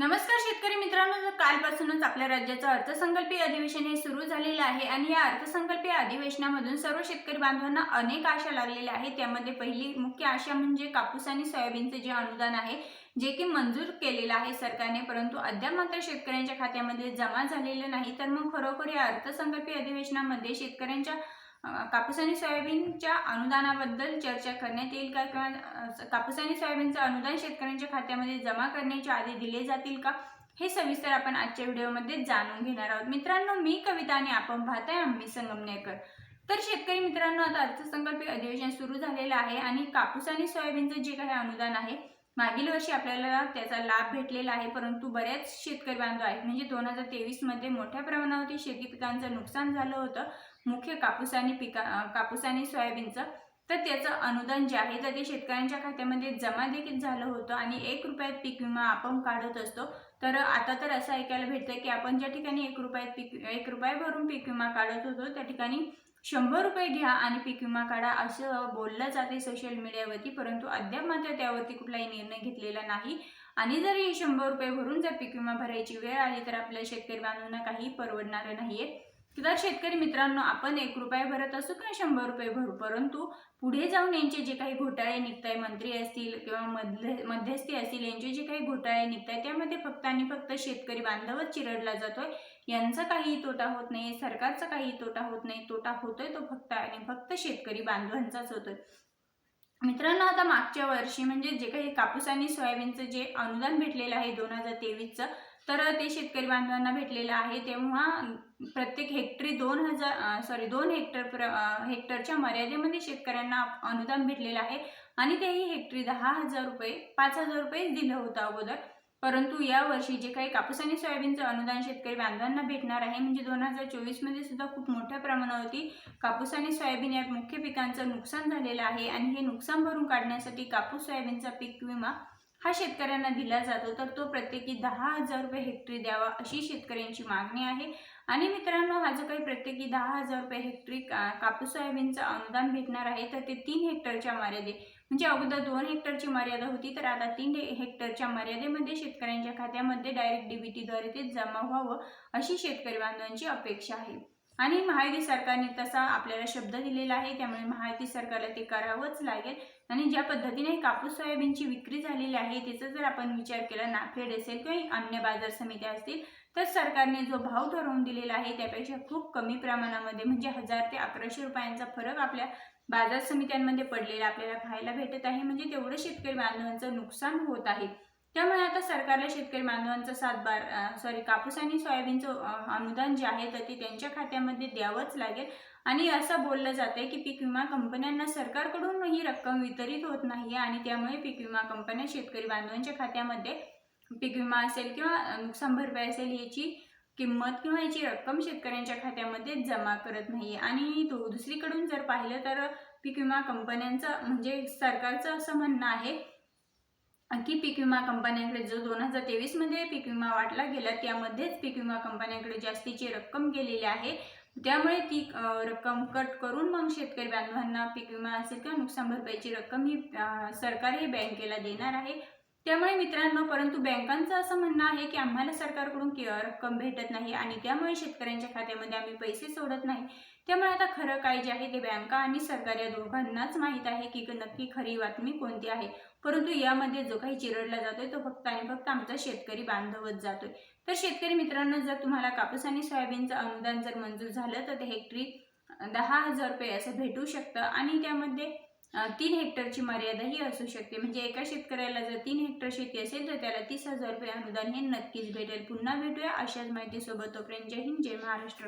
नमस्कार शेतकरी मित्रांनो कालपासूनच आपल्या राज्याचं अर्थसंकल्पीय अधिवेशन हे सुरू झालेलं आहे आणि या अर्थसंकल्पीय अधिवेशनामधून सर्व शेतकरी बांधवांना अनेक आशा लागलेल्या आहेत. त्यामध्ये पहिली मुख्य आशा म्हणजे कापूस आणि सोयाबीनचे जे अनुदान आहे जे की मंजूर केलेलं आहे सरकारने परंतु अद्याप मात्र शेतकऱ्यांच्या खात्यामध्ये जमा झालेलं नाही. तर मग खरोखर या अर्थसंकल्पीय अधिवेशनामध्ये शेतकऱ्यांच्या कापूस आणि सोयाबीनच्या अनुदानाबद्दल चर्चा करण्यात येईल का? किंवा कापूस आणि सोयाबीनचं अनुदान शेतकऱ्यांच्या खात्यामध्ये जमा करण्याच्या आधी दिले जातील का? हे सविस्तर आपण आजच्या व्हिडिओमध्ये जाणून घेणार आहोत. मित्रांनो मी कविता आणि आपण पाहताय आम्ही संगमनेरकर. तर शेतकरी मित्रांनो आता अर्थसंकल्पीय अधिवेशन सुरू झालेलं आहे आणि कापूस आणि सोयाबीनचं जे काही अनुदान आहे मागील वर्षी आपल्याला त्याचा लाभ भेटलेला आहे परंतु बऱ्याच शेतकरी बांधव आहेत. म्हणजे दोन हजार तेवीसमध्ये मोठ्या प्रमाणावरती शेती पिकांचं नुकसान झालं होतं. मुख्य कापूस आणि पिका कापूस आणि सोयाबीनचं. तर त्याचं अनुदान जे आहे तर ते शेतकऱ्यांच्या खात्यामध्ये जमा देखील झालं होतं आणि एक रुपयात पीक विमा आपण काढत असतो. तर आता तर असं ऐकायला भेटतं की आपण ज्या ठिकाणी एक रुपयात पीक एक रुपये भरून पीक विमा काढत होतो त्या ठिकाणी शंभर रुपये घ्या आणि पीक विमा काढा असं बोललं जाते सोशल मीडियावरती परंतु अद्याप मात्र त्यावरती कुठलाही निर्णय घेतलेला नाही. आणि जर शंभर रुपये भरून जर पीक विमा भरायची वेळ आली तर आपल्या शेतकरी बांधवांना काही परवडणारं नाहीये. किंवा शेतकरी मित्रांनो आपण एक रुपया भरत असू किंवा शंभर रुपये भरू परंतु पुढे जाऊन यांचे जे काही घोटाळे निघताय मंत्री असतील किंवा मध्य मध्यस्थी असतील यांचे जे काही घोटाळे निघताय त्यामध्ये फक्त आणि फक्त शेतकरी बांधवच चिरडला जातोय. यांचा काही तोटा होत नाही सरकारचा काही तोटा होत नाही तोटा होतोय तो फक्त आणि फक्त शेतकरी बांधवांचाच होतोय. मित्रांनो आता मागच्या वर्षी म्हणजे जे काही कापूस आणि सोयाबीनचं जे अनुदान भेटलेलं आहे दोन हजार तेवीसचं तर ते शेतकरी बांधवांना भेटलेलं आहे. तेव्हा प्रत्येक हेक्टरी दोन हजार सॉरी दोन हेक्टर प्र हेक्टरच्या मर्यादेमध्ये शेतकऱ्यांना अनुदान भेटलेलं आहे. आणि तेही हेक्टरी दहा हजार रुपये पाच हजार रुपये दिलं होतं अगोदर. परंतु यावर्षी जे काही कापूस आणि सोयाबीनचं अनुदान शेतकरी बांधवांना भेटणार आहे म्हणजे दोन हजार चोवीसमध्ये सुद्धा खूप मोठ्या प्रमाणावरती कापूस आणि सोयाबीन या मुख्य पिकांचं नुकसान झालेलं आहे आणि हे नुकसान भरून काढण्यासाठी कापूस सोयाबीनचा पीक विमा हा शेतकऱ्यांना दिला जातो. तर तो प्रत्येकी दहा हजार रुपये हेक्टरी द्यावा अशी शेतकऱ्यांची मागणी आहे. आणि मित्रांनो हा जो काही प्रत्येकी दहा हजार रुपये हेक्टरी का कापूस सोयाबीनचं अनुदान भेटणार आहे तर ते तीन हेक्टरच्या मर्यादे म्हणजे अगोदर दोन हेक्टरची मर्यादा होती तर आता तीन हेक्टरच्या मर्यादेमध्ये शेतकऱ्यांच्या खात्यामध्ये डायरेक्ट डीबीटीद्वारे ते जमा व्हावं अशी शेतकरी बांधवांची अपेक्षा आहे. आणि महायुती सरकारने तसा आपल्याला शब्द दिलेला आहे त्यामुळे महायुती सरकारला ते करावंच लागेल. आणि ज्या पद्धतीने कापूस सोयाबीनची विक्री झालेली आहे त्याचा जर आपण विचार केला नाफेड असेल किंवा अन्य बाजार समित्या असतील तर सरकारने जो भाव ठरवून दिलेला आहे त्यापेक्षा खूप कमी प्रमाणामध्ये म्हणजे हजार ते अकराशे रुपयांचा फरक आपल्या बाजार समित्यांमध्ये पडलेलं आपल्याला पाहायला भेटत आहे. म्हणजे तेवढं शेतकरी बांधवांचं नुकसान होत आहे. त्यामुळे आता सरकारला शेतकरी बांधवांचा सातबार सॉरी कापूस आणि सोयाबीनचं अनुदान जे आहे तर ते त्यांच्या खात्यामध्ये द्यावंच लागेल. आणि असं बोललं जातंय की पीक विमा कंपन्यांना सरकारकडून ही रक्कम वितरित होत नाही आणि त्यामुळे पीक विमा कंपन्या शेतकरी बांधवांच्या खात्यामध्ये पीक विमा असेल किंवा नुकसान भरपाई असेल याची किंमत किंवा याची रक्कम शेतकऱ्यांच्या खात्यामध्ये जमा करत नाही आणि तो दुसरीकडून जर पाहिलं तर पीक विमा कंपन्यांचं म्हणजे सरकारचं असं म्हणणं आहे की पीक विमा कंपन्यांकडे जो दोन हजार तेवीसमध्ये पीक विमा वाटला गेला त्यामध्येच पीक विमा कंपन्यांकडे जास्तीची रक्कम गेलेली आहे. त्यामुळे ती रक्कम कट करून मग शेतकरी बांधवांना पीक विमा असेल किंवा नुकसान भरपाईची रक्कम ही सरकार हे बँकेला देणार आहे. त्यामुळे मित्रांनो परंतु बँकांचं असं म्हणणं आहे की आम्हाला सरकारकडून केअर रक्कम भेटत नाही आणि त्यामुळे शेतकऱ्यांच्या खात्यामध्ये आम्ही पैसे सोडत नाही. त्यामुळे आता खरं काय जे आहे ते बँका आणि सरकार या दोघांनाच माहीत आहे की नक्की खरी बातमी कोणती आहे. परंतु यामध्ये जो काही चिरडला जातोय तो फक्त आणि फक्त आमचा शेतकरी बांधवच जातोय. तर शेतकरी मित्रांनो जर तुम्हाला कापूस आणि सोयाबीनचं अनुदान जर मंजूर झालं तर ते हेक्टरी दहा हजार रुपये असं भेटू शकतं आणि त्यामध्ये तीन हेक्टरची मर्यादाही असू शकते. म्हणजे एका शेतकऱ्याला जर तीन हेक्टर शेती असेल तर त्याला तीस हजार रुपये अनुदान हे नक्कीच भेटेल. पुन्हा भेटूया अशाच माहितीसोबत. तोपर्यंत जय हिंद जय महाराष्ट्र.